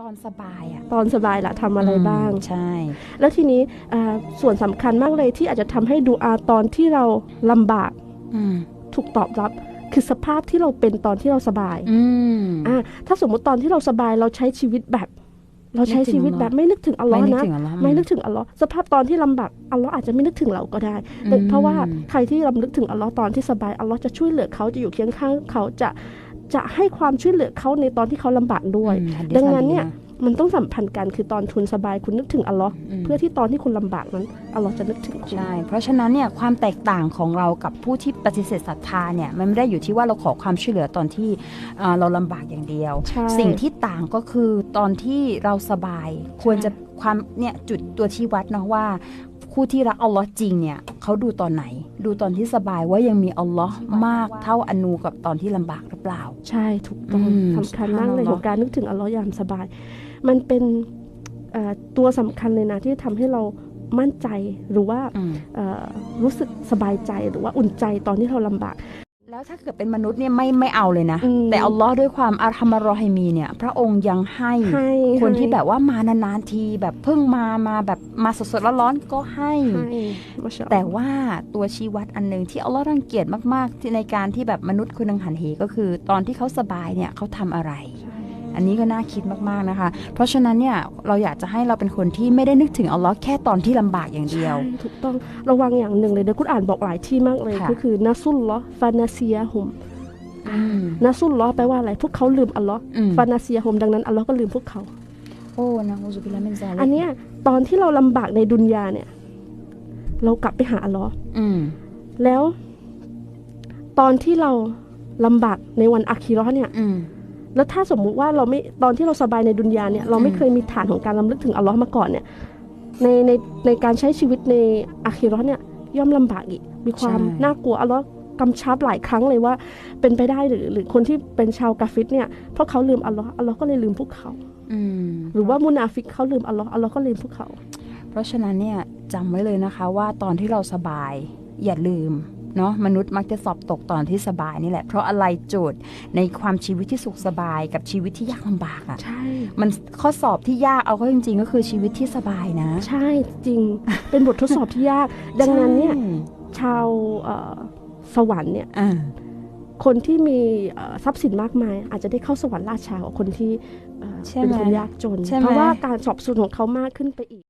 ตอนสบายอะตอนสบายล่ะทำอะไรบ้าง ใช่ แล้วทีนี้อ่าส่วนสำคัญมากเลยที่อาจจะทำให้ดูอาตอนที่เราลำบากอืมถูกตอบรับ คือสภาพที่เราเป็นตอนที่เราสบายอืม อ่าถ้าสมมุติตอนที่เราสบายเราใช้ชีวิตแบบ เราใช้ชีวิตแบบไม่นึกถึงอัลลอฮ์ไม่นึกนะถึงอัลลอฮ์ไม่นึกถึงอัลลอฮ์สภาพตอนที่ลำบากอัลลอฮ์อาจจะไม่นึกถึงเราก็ได้แต่อืม เพราะว่าใครที่ลำลึกถึงอัลลอฮ์ตอนที่สบายอัลลอฮ์จะช่วยเหลือเขาจะอยู่เคียงข้างเขาจะ จะให้ความช่วยเหลือเขาในตอนที่เขาลำบากด้วยอืมฮัดีษดังนั้นเนี่ยฮะมันต้องสัมพันธ์กันคือตอนคุณสบายคุณนึกถึงอัลลอฮ์อืมเพื่อที่ตอนที่คุณลำบากนั้นอัลลอฮ์จะนึกถึงคุณใช่เพราะฉะนั้นเนี่ยความแตกต่างของเรากับผู้ที่ปฏิเสธศรัทธาเนี่ยมันไม่ได้อยู่ที่ว่าเราขอความช่วยเหลือตอนที่เอ่อเราลำบากอย่างเดียวใช่สิ่งที่ต่างก็คือตอนที่เราสบายควรจะความเนี่ยจุดตัวชี้วัดเนาะว่า ผู้ที่รักอัลลอฮ์จริงเนี่ยเขาดูตอนไหน ดูตอนที่สบายว่ายังมีอัลลอฮ์มากเท่าอนูกับตอนที่ลำบากหรือเปล่า ใช่ถูกต้องอืมสำคัญมากเลย subhanallah ของการนึกถึงอัลลอฮ์ยามสบาย มันเป็นเอ่อตัวสำคัญเลยนะที่ทำให้เรามั่นใจหรือว่า อืม เอ่อรู้สึกสบายใจหรือว่าอุ่นใจตอนที่เราลำบาก แล้วถ้าเกิดเป็นมนุษย์เนี่ยไม่ไม่เอาเลยนะอืมแต่อัลลอฮ์ด้วยความอารัมมารอฮิมีเนี่ย พระองค์ยังให้ให้คนที่ให้แบบว่ามานานๆทีแบบเพิ่งมามาแบบมาสดๆร้อนๆก็ให้ให้มาชาอัลลอฮ์แต่ว่าตัวชี้วัดอันหนึ่งที่อัลลอฮ์รังเกียจมากๆ ที่ในการที่แบบมนุษย์คนหนึงหันเหก็คือ ตอนที่เขาสบายเนี่ยเขาทำอะไรใช่ อันนี้ก็น่าคิดมากๆนะคะ เพราะฉะนั้นเนี่ยเราอยากจะให้เราเป็นคนที่ไม่ได้นึกถึงอัลลอฮ์แค่ตอนที่ลำบากอย่างเดียวใช่ถูกต้องระวังอย่างหนึ่งเลยเดี๋ยวคุณอ่านบอกหลายที่มากเลยค่ะก็คือนัสุลลอฮ์ฟานาเซียฮุมอืมนัสุลลอฮ์แปลว่าอะไรพวกเขาลืมอัลลอฮ์อืมฟานาเซียฮุมดังนั้นอัลลอฮ์ก็ลืมพวกเขาโอ้นะอูซุบิลลาฮิมินซาลิกอันเนี้ยตอนที่เราลำบากในดุนยาเนี่ย เรากลับไปหาอัลลอฮ์อืมแล้ว ตอนที่เราลำบากในวันอาคีเราะห์เนี่ยอืม แล้วถ้าสมมุติว่าเราไม่ตอนที่เราสบายในดุนยาเนี่ยเราไม่อืมเคยมีฐานของการลำลึกถึงอัลลอฮ์มาก่อนเนี่ยในในในการใช้ชีวิตในอาคีเราะห์เนี่ยย่อมลำบากอีก มีความน่ากลัวอัลลอฮ์กำชับหลายครั้งเลยว่าเป็นไปได้หรือหรือคนที่เป็นชาวกาฟิรเนี่ยเพราะเขาลืมอัลลอฮ์อัลลอฮ์ก็เลยลืมพวกเขาอืมหรือว่ามุนาฟิกเขาลืมอัลลอฮ์อัลลอฮ์ก็ลืมพวกเขา เพราะฉะนั้นเนี่ยจำไว้เลยนะคะว่าตอนที่เราสบายอย่าลืม เนาะมนุษย์มักจะสอบตกตอนที่สบายนี่แหละ เพราะอะไรโจทย์ในความชีวิตที่สุขสบายกับชีวิตที่ยากลำบากอะ่ะใช่มันข้อสอบที่ยากเอาเข้าจริง ๆ ก็คือชีวิตที่สบายนะ ใช่จริงเป็นบททดสอบที่ยาก ดังนั้นเนี่ยชาวเอ่อสวรรค์เนี่ยอ่าคนที่มีเอ่อทรัพย์สินมากมาย อาจจะได้เข้าสวรรค์ราชากว่าคนที่เอ่อใช่เป็นไหมคนยากจนใช่ไหมเพราะว่าการสอบสวนของเขามากขึ้นไปอีก